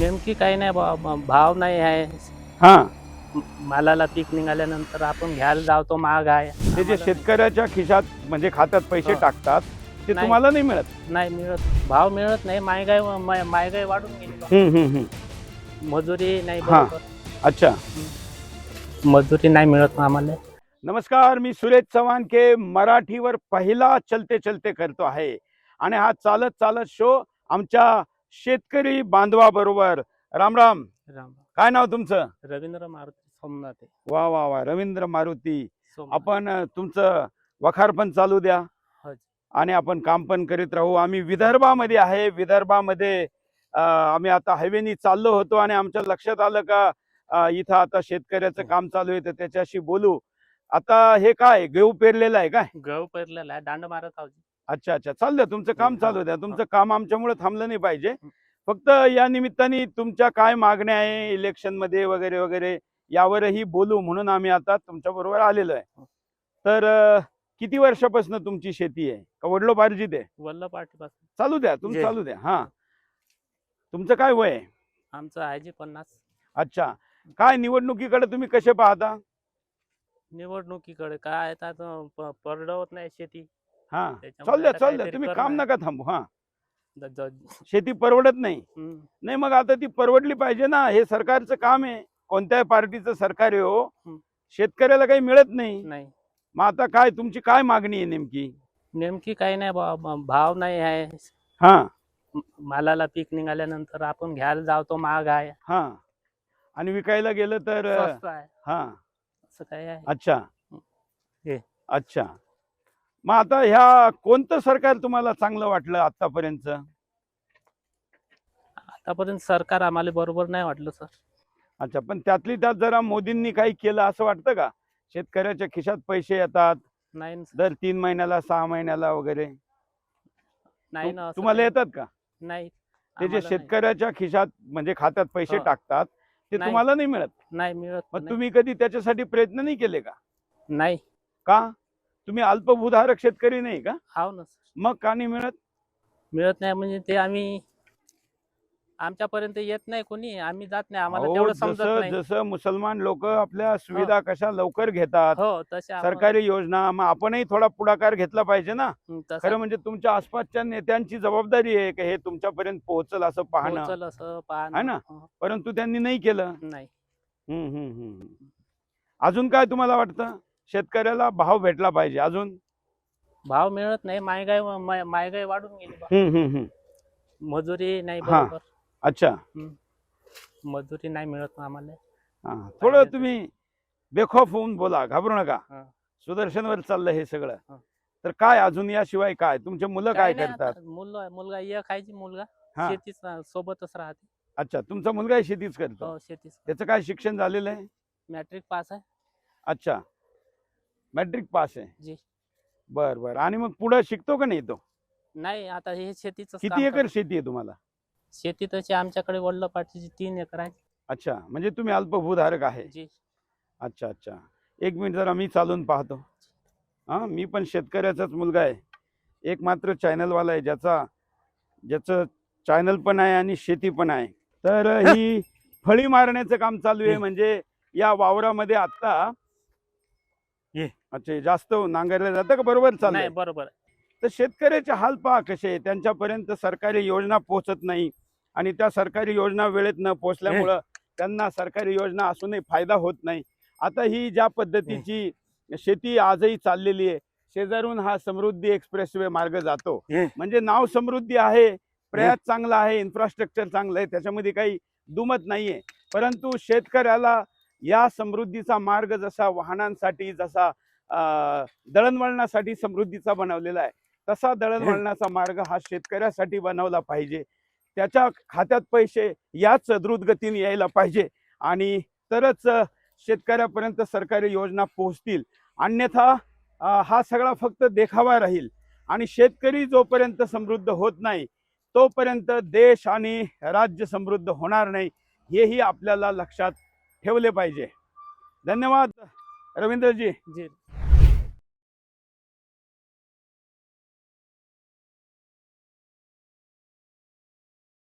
नेमकी काही नाही बा भाव नाही आहे हा मालाला पीक निघाल्यानंतर आपण घ्यायला जातो महाग आहे ते जे आम्हाला शेतकऱ्याच्या खिशात म्हणजे खात्यात पैसे हा. टाकतात ते नाही. तुम्हाला नाही मिळत नाही मिळत भाव मिळत नाही महागाई मा- महागाई वाढून गेली बा. हम्म, हम्म, हम्म. मजुरी नाही हा. बरोबर अच्छा मजुरी नाही मिळत आम्हाला नमस्कार मी सुरेश चव्हाण के मराठीवर पहिला चलते चलते करतो आहे आणि हा चालत चालत शो आमच्या शेतकरी बांधवाबरोबर. राम राम. राम. काय नाव तुमचं? रवींद्र मारुती सोमनाथ. वा वा वा. रवींद्र मारुती. आपण तुमचं वखार पण चालू द्या. हो. आणि आपण काम पण करीत राहू. आम्ही विदर्भामध्ये आहे. विदर्भामध्ये आम्ही आता हायवेनी चाललो होतो आणि आमच्या लक्षात आलं का इथं आता शेतकऱ्याचं हो. काम चालू आहे. तर त्याच्याशी बोलू. आता हे काय? गहू पेरलेलं आहे काय? गहू पेरलेला आहे. दांड मारत आहोत. अच्छा अच्छा. चालू द्या तुमचं काम हा, चालू द्या तुमचं काम आमच्यामुळे थांबलं नाही पाहिजे. फक्त या निमित्ताने तुमच्या काय मागण्या आहे इलेक्शनमध्ये वगैरे वगैरे यावरही बोलू म्हणून आम्ही आता तुमच्या बरोबर आलेलो आहे. हं. तर किती वर्षापासून तुमची शेती आहे? का वडलोपार्जित आहे? वल्ल पाठीपासून चालू द्या. तुमचं जे. चालू द्या. हा. तुमचं काय वय आहे? आमचं आहे जे पन्नास. अच्छा. काय निवडणुकीकडे तुम्ही कसे पाहता? निवडणुकीकडे काय? आता प- परवडत नाही शेती. हा त्याच्यामुळे चालू द्या चालू द्या. तुम्ही काम. नका थांबू हा. शेती परवडत नाही. नाही मग आता ती परवडली पाहिजे ना. हे सरकारचं काम आहे. कोणत्याही पार्टीचं सरकार आहे हो. शेतकऱ्याला काही मिळत नाही. नाही. मग आता काय तुमची काय मागणी आहे नेमकी? नेमकी काही नाही भाव नाही आहे. हा. मालाला पीक निघाल्यानंतर आपण घ्यायला जातो महाग आहे. हा. आणि विकायला गेलं तर हा. असं काय आहे. अच्छा. अच्छा. मग आता ह्या कोणतं सरकार तुम्हाला चांगलं वाटलं आतापर्यंत आतापर्यंत सरकार आम्हाला बरोबर नाही वाटलं सर. अच्छा पण त्यातली त्यात जरा मोदींनी काही केलं असं वाटतं का? शेतकऱ्याच्या खिशात पैसे येतात. नाही न- दर तीन महिन्याला सहा महिन्याला वगैरे. नाही ना असं तुम्हाला येतात का? नाही. ते जे आम्हाला नाही. शेतकऱ्याच्या खिशात म्हणजे खात्यात पैसे हो. टाकतात ते नाही. तुम्हाला नाही मिळत? नाही मिळत मग नाही. तुम्ही कधी त्याच्यासाठी प्रयत्न नाही केले का? नाही. का? तुम्ही अल्पभूधारक शेतकरी नाही का? हाव ना सर. मग का नाही मिळत? मिळत नाही म्हणजे ते आम्ही आमच्यापर्यंत येत नाही कोणी आम्ही जात नाही आम्हाला अहो, तेवढं समजत जसं नाही. जसं मुसलमान लोक आपल्या सुविधा कशा लवकर घेतात हो तसे आम्हाला- सरकारी योजना मग आपणही थोडा पुढाकार घेतला पाहिजे ना. हं, तसं खरं म्हणजे तुमच्या आसपासच्या नेत्यांची जबाबदारी आहे की हे तुमच्यापर्यंत पोहोचल असं पाहणं. पोहोचल असं है पाहणं ना? हं, परंतु त्यांनी नाही केलं. नाही. हम्म, हम्म, हम्म, हम्म. अजून काय तुम्हाला वाटतं? शेतकऱ्याला भाव भेटला पाहिजे. अजून? भाव मिळत नाही. महागाई मा- महागाई वाढून गेली बा. हम्म, हम्म, हम्म. मजुरी नाही हा. बरोबर. अच्छा. मजुरी नाही मिळत आम्हाला. हा. थोडं तुम्ही बेखौफ होऊन बोला घाबरू नका. हा. सुदर्शनवर चाललं हे सगळं. हा. तर काय अजून याशिवाय काय? तुमचे मुलं काय नाही करतात? आता. मुलं मुलगा एक खायची मुलगा. हा. शेतीच रा- सोबतच राहते. अच्छा. तुमचा मुलगा शेतीच करतो. हो शेतीच त्याचं काय शिक्षण झालेलं आहे? मॅट्रिक पास आहे. अच्छा. मॅट्रिक पास आहे. जी. बर बर. आणि मग पुढे शिकतो का नाही तो? नाही आता हे शेतीच किती एकर शेती आहे तुम्हाला? शेती तशी आमच्याकडे वडलं पाठीची तीन एकर आहे. अच्छा म्हणजे तुम्ही अल्पभूधारक आहे. जी. अच्छा अच्छा. एक मिनिट जरा मी चालून पाहतो. हां मी पण शेतकऱ्याचाच मुलगा आहे. एक मात्र चॅनलवाला आहे ज्याचा ज्याचं चॅनल पण आहे आणि शेती पण आहे. तर ही फळी मारण्याचं काम चालू आहे. म्हणजे या वावरामध्ये आता ये. अच्छा हे जास्त नांगरलं जातं का बरोबर नाही चाललंय बरोबर. तर शेतकऱ्याचे हाल पहा कसे आहे. त्यांच्यापर्यंत सरकारी योजना पोहोचत नाही आणि त्या सरकारी योजना वेळेत न पोहोचल्यामुळं त्यांना सरकारी योजना असूनही फायदा होत नाही आता ही ज्या पद्धतीची शेती आजही चाललेली आहे शेजारून हा समृद्धी एक्सप्रेसवे मार्ग जातो हे. म्हणजे नाव समृद्धी आहे प्रयास चांगला आहे इन्फ्रास्ट्रक्चर चांगलं आहे त्याच्यामध्ये काही दुमत नाहीये परंतु शेतकऱ्याला या समृद्धीचा मार्ग जसा वाहनांसाठी जसा दळणवळणासाठी समृद्धीचा बनवलेला आहे तसा दळणवळणाचा मार्ग हा शेतकऱ्यासाठी बनवला पाहिजे. त्याच्या खात्यात पैसे याच द्रुत गतीने यायला पाहिजे आणि तरच शेतकऱ्यापर्यंत सरकारी योजना पोहोचतील. अन्यथा हा सगळा फक्त देखावा राहील आणि शेतकरी जोपर्यंत समृद्ध होत नाही तोपर्यंत देश आणि राज्य समृद्ध होणार नाही हेही आपल्याला लक्षात ठेवले पाहिजे. धन्यवाद रवींद्रजी. जी.